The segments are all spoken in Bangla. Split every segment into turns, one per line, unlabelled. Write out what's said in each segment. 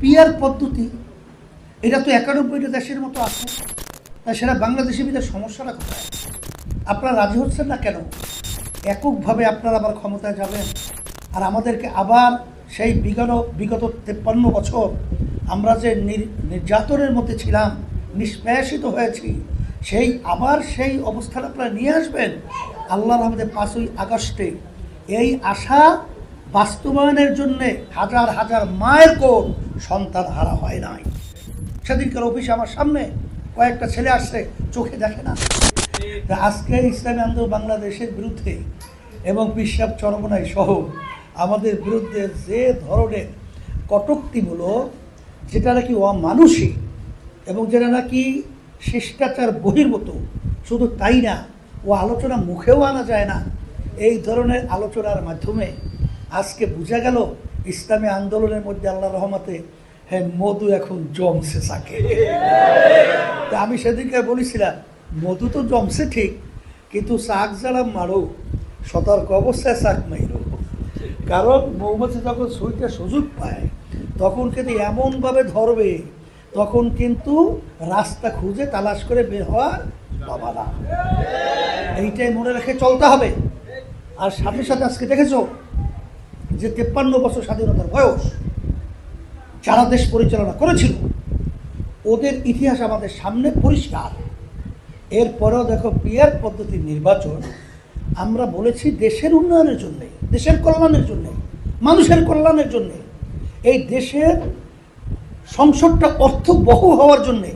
পিয়ার পদ্ধতি, এটা তো একানব্বইটা দেশের মতো আছে, তা সেটা বাংলাদেশি বিদের সমস্যাটা কোথায়? আপনারা রাজি হচ্ছেন না কেন? এককভাবে আপনারা আবার ক্ষমতায় যাবেন, আর আমাদেরকে আবার সেই বিগত বিগত তেপ্পান্ন বছর আমরা যে নির- নির্যাতনের মধ্যে ছিলাম, নিষ্পেষিত হয়েছি, সেই আবার সেই অবস্থান আপনারা নিয়ে আসবেন? আল্লাহর আমাদের পাঁচই আগস্টে এই আশা বাস্তবায়নের জন্যে হাজার হাজার মায়ের কোল সন্তান হারা হয় নাই। সেদিনকার অফিসে আমার সামনে কয়েকটা ছেলে আসছে, চোখে দেখে না। আজকে ইসলামী আন্দোলন বাংলাদেশের বিরুদ্ধে এবং বিশ্বাস চরমনাই সহ আমাদের বিরুদ্ধে যে ধরনের কটুক্তিমূলক, যেটা নাকি অমানুষিক এবং যেটা নাকি শিষ্টাচার বহির্ভূত শুধু তাই না, ও আলোচনা মুখেও আনা যায় না। এই ধরনের আলোচনার মাধ্যমে আজকে বোঝা গেল ইসলামী আন্দোলনের মধ্যে আল্লাহ রহমতে হ্যাঁ মধু এখন জমছে থাকে তা আমি সেদিনকে বলেছিলাম, মধু তো জমছে ঠিক, কিন্তু শাক যারা মারো, সতর্ক অবস্থায় শাক মাইরো। কারণ মৌমাছি যখন সুইটা সুযোগ পায়, তখন কিন্তু এমনভাবে ধরবে, তখন কিন্তু রাস্তা খুঁজে তালাশ করে বের হওয়ার বাবা না। এইটাই মনে রেখে চলতে হবে। আর সাথে সাথে আজকে দেখেছ যে তেপ্পান্ন বছর স্বাধীনতার বয়স যারা দেশ পরিচালনা করেছিল, ওদের ইতিহাস আমাদের সামনে পরিষ্কার। এরপরেও দেখো পিয়ার পদ্ধতির নির্বাচন, আমরা বলেছি দেশের উন্নয়নের জন্য, দেশের কল্যাণের জন্য, মানুষের কল্যাণের জন্য। এই দেশের সংসদটা অর্থবহ হওয়ার জন্যে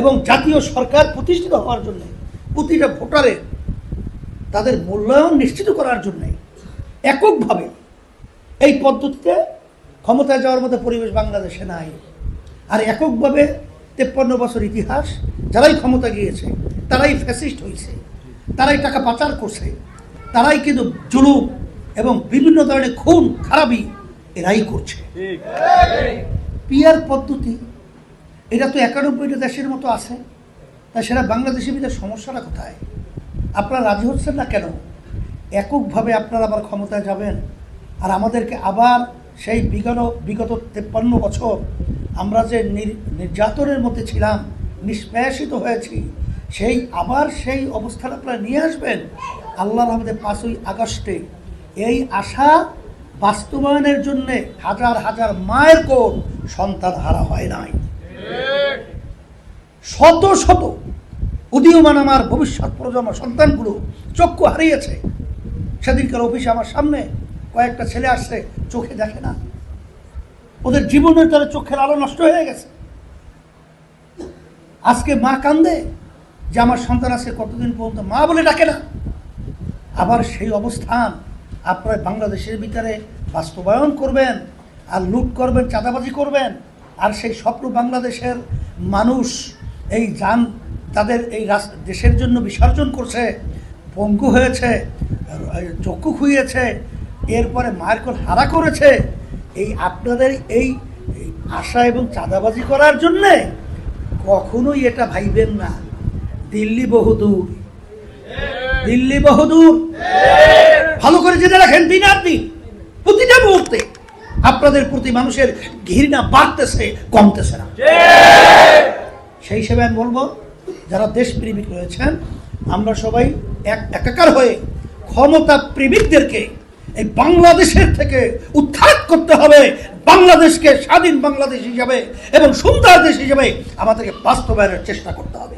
এবং জাতীয় সরকার প্রতিষ্ঠিত হওয়ার জন্যে, প্রতিটা ভোটারের তাদের মূল্যায়ন নিশ্চিত করার জন্যে, এককভাবে এই পদ্ধতিতে ক্ষমতায় যাওয়ার মতো পরিবেশ বাংলাদেশে নাই। আর এককভাবে তেপ্পান্ন বছর ইতিহাস যারাই ক্ষমতা গিয়েছে তারাই ফ্যাসিস্ট হয়েছে তারাই টাকা পাচার করছে তারাই কিন্তু জুলুম এবং বিভিন্ন ধরনের খুন খারাপি এরাই করছে। পিয়ার পদ্ধতি এটা তো একানব্বইটা দেশের মতো আছে তা সেটা বাংলাদেশি ভিতরে সমস্যাটা কোথায়? আপনারা রাজি হচ্ছেন না কেন? এককভাবে আপনারা আবার ক্ষমতায় যাবেন? আর আমাদেরকে আবার সেই বিগত বিগত তেপ্পান্ন বছর আমরা যে নির- নির্যাতনের মধ্যে ছিলাম, নিষ্পেষিত হয়েছি, সেই আবার সেই অবস্থান আপনারা নিয়ে আসবেন। আল্লাহর আমাদের পাঁচই আগস্টে এই আশা বাস্তবায়নের জন্যে হাজার হাজার মায়ের কোল সন্তান হারা হয় নাই। শত শত উদীয়মান আমার ভবিষ্যৎ প্রজন্ম সন্তানগুলো চক্ষু হারিয়েছে। সেদিনকার অফিসে আমার সামনে কয়েকটা ছেলে আসছে, চোখে দেখে না। ওদের জীবনের তারা চোখের আলো নষ্ট হয়ে গেছে। আজকে মা কান্দে যে আমার সন্তান আজকে কতদিন পর্যন্ত মা বলে ডাকে না। আবার সেই অবস্থান আপনারা বাংলাদেশের ভিতরে বাস্তবায়ন করবেন আর লুট করবেন, চাঁদাবাজি করবেন। আর সেই স্বপ্ন বাংলাদেশের মানুষ, এই যান তাদের এই দেশের জন্য বিসর্জন করছে, পঙ্গু হয়েছে, চক্ষু খুইয়েছে এরপরে মায়ের কোল হারা করেছে। এই আপনাদের এই এই আশা এবং চাঁদাবাজি করার জন্যে কখনোই এটা ভাইবেন না। দিল্লি বহুদূর। দিল্লি বহুদূর। ভালো করে জেনে রাখেন দিন আর দিন। প্রতিটা মুহূর্তে আপনাদের প্রতি মানুষের ঘৃণা বাড়তেছে, কমতেছে না। সেই হিসেবে আমি বলব, যারা দেশপ্রেমিক রয়েছেন, আমরা সবাই এক একাকার হয়ে ক্ষমতা প্রেমিকদেরকে এই বাংলাদেশের থেকে উত্থাপ করতে হবে বাংলাদেশকে স্বাধীন বাংলাদেশ হিসাবে এবং সুন্দর দেশ হিসাবে আমাদেরকে বাস্তবায়নের চেষ্টা করতে হবে।